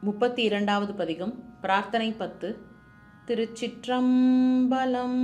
முப்பத்தி இரண்டாவது பதிகம் பிரார்த்தனை பத்து திருச்சிற்றம்பலம்.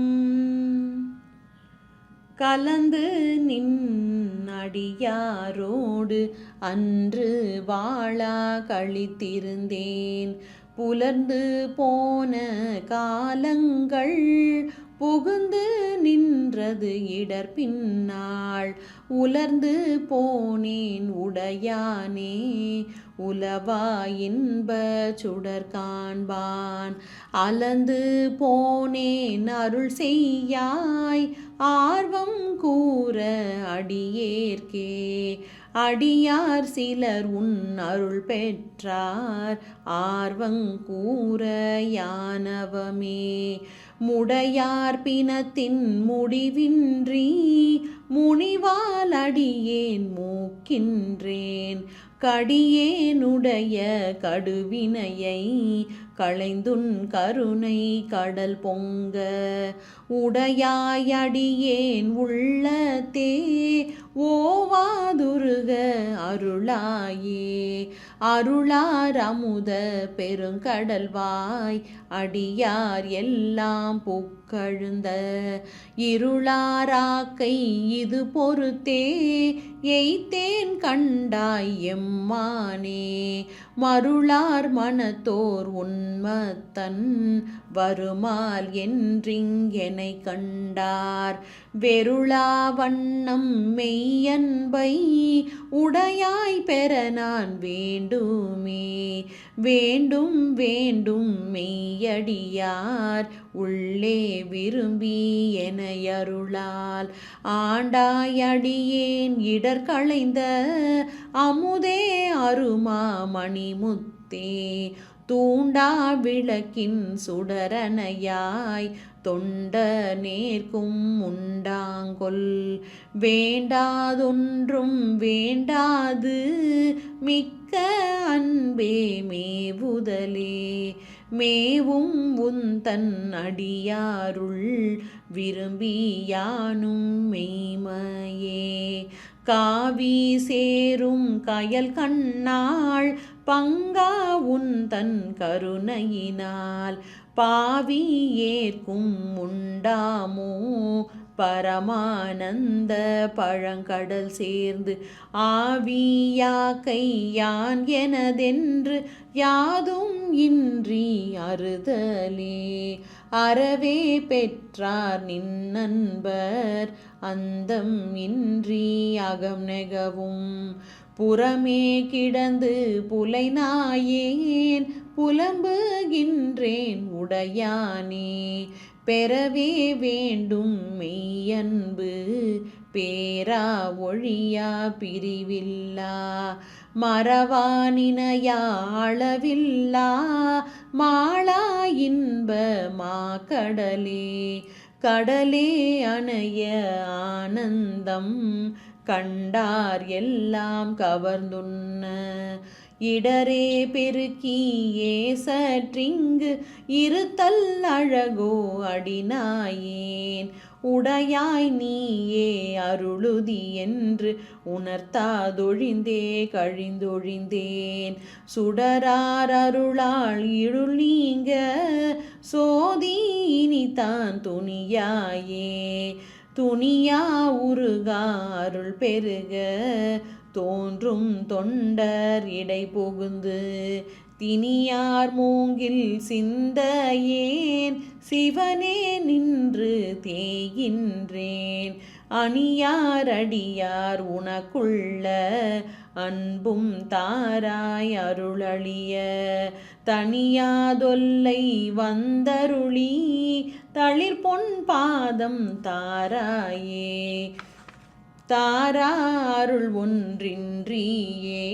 கலந்து நின் அடியாரோடு அன்று வாழா கழித்திருந்தேன். புலர்ந்து போன காலங்கள் புகுந்து நின்றது இடர் பின்னாள் உலர்ந்து போனேன் உடையானே உலவா இன்ப சுடர் காண்பான். அலந்து போனேன் அருள் செய்யாய் ஆர்வம் கூற அடியேற்கே. அடியார் சிலர் உன் அருள் பெற்றார் ஆர்வங் கூற யானவமே. முடையார் பிணத்தின் முடிவின்றி முனிவால் அடியேன் மூக்கின்றேன். கடியேனுடைய கடுவினையை களைந்துன் கருணை கடல் பொங்க. உடையாயடியேன் உள்ளத்தே ஓவாதுருக அருளாயே. அருளார் அமுத பெருங்கடல்வாய் அடியார் எல்லாம் புக்கழுந்த இருளாராக்கை இது பொறுத்தே எய்த்தேன் கண்டாய் எம்மானே. மருளார் மனத்தோர் உண்மத்தன் வருமால் என்றிங்கெனை கண்டார். வெருளா வண்ணம் மெய்யன்பை உடையாய் பெற நான் வேண்டுமே. வேண்டும் வேண்டும் மெய்யடியார் உள்ளே விரும்பி எனையருளால் ஆண்டாயடியேன் இடர் களைந்த அருமா மணிமுத்தே தூண்டா விளக்கின் சுடரனையாய் தொண்ட நேர்க்கும் உண்டாங்கொல் வேண்டாதொன்றும் வேண்டாது மிக்க அன்பே மேவுதலே. மேவும் உந்தன் அடியாருள் விரும்பியானும் மெய்மையே. காவி சேரும் கயல் கண்ணாள் பங்கா உன் தன் கருணையினால். பாவி ஏற்கும் உண்டாமோ? பரமானந்த பழங்கடல் சேர்ந்து ஆவியா யான் எனதென்று யாதும் இன்றி அறுதலே. அறவே பெற்றார் நின் நண்பர் அந்தம் இன்றி அகம் நெகவும். புறமே கிடந்து புலை நாயேன் புலம்புகின்றேன் உடையானே. பெறவே வேண்டும் மெய்யன்பு. பேரா ஒழியா பிரிவில்லா. மறவானினையாளவில்லா மாளா இன்ப மா கடலே. கடலே அணைய ஆனந்தம். கண்டார் எல்லாம் கவர்ந்துண்ண. இடரே பெருக்கியே சற்றிங்கு இருத்தல் அழகோ அடினாயேன். உடையாய் நீயே அருளுதி என்று உணர்த்தாதொழிந்தே கழிந்தொழிந்தேன். சுடரார் அருளால் இருள் நீங்க சோதி இனிதான் துணியாயே. துணியா உருகா அருள் பெருக தோன்றும் தொண்டர் இடை புகுந்து. தினியார் மூங்கில் சிந்த ஏன் சிவனே நின்று தேகின்றேன் அணியார் அடியார் உனக்குள்ள அன்பும் தாராய் அருளழிய தனியாதொல்லை வந்தருளி தளிர் பொன் பாதம் தாராயே. தாராருள் ஒன்றின்றியே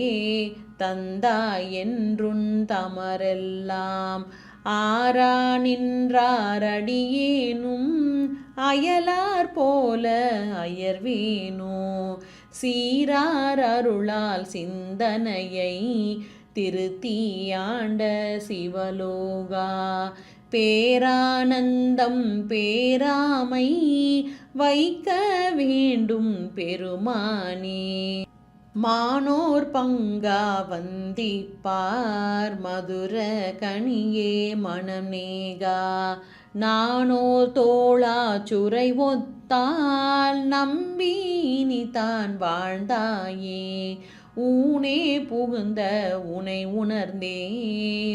தந்தாய் என்றுன் தமரெல்லாம். ஆரா நின்றாரடியேனும் அயலார் போல அயர்வேனோ. சீரார் அருளால் சிந்தனையை திருத்தியாண்ட சிவலோகா. பேரானந்தம் பேராமை வைக்க வேண்டும் பெருமானே. மானோர் பங்கா வந்திப்பார் மதுர கனியே மணமேகா நானோ தோளா சுரை ஒத்தால் நம்பினி தான் வாழ்ந்தாயே. ஊனே புகுந்த உனை உணர்ந்தே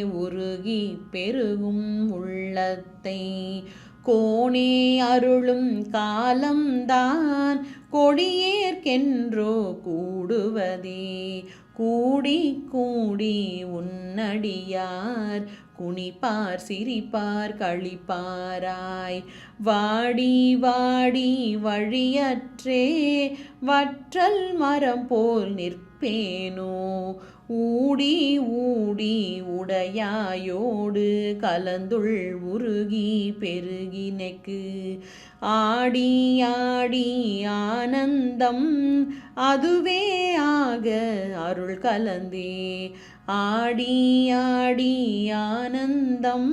உருகி பெருகும் உள்ளத்தை. கோணே அருளும் காலம்தான் கொடியேற்கென்றோ கூடுவதே. கூடி கூடி உன்னடியார் குனிப்பார் சிரிப்பார் கழிப்பாராய் வாடி வாடி வழியற்றே வற்றல் மரம் போல் நிற்பேனோ? ஊடி ஊடி உடையாயோடு கலந்துள் உருகி பெருகினைக்கு. ஆடி ஆடி ஆனந்தம் அதுவே ஆக அருள் கலந்தே. ஆடி ஆடி ஆனந்தம்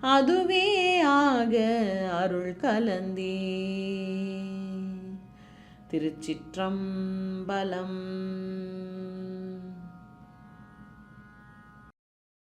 அதுவே ஆக அருள் கலந்தே. திருச்சிற்றம்பலம்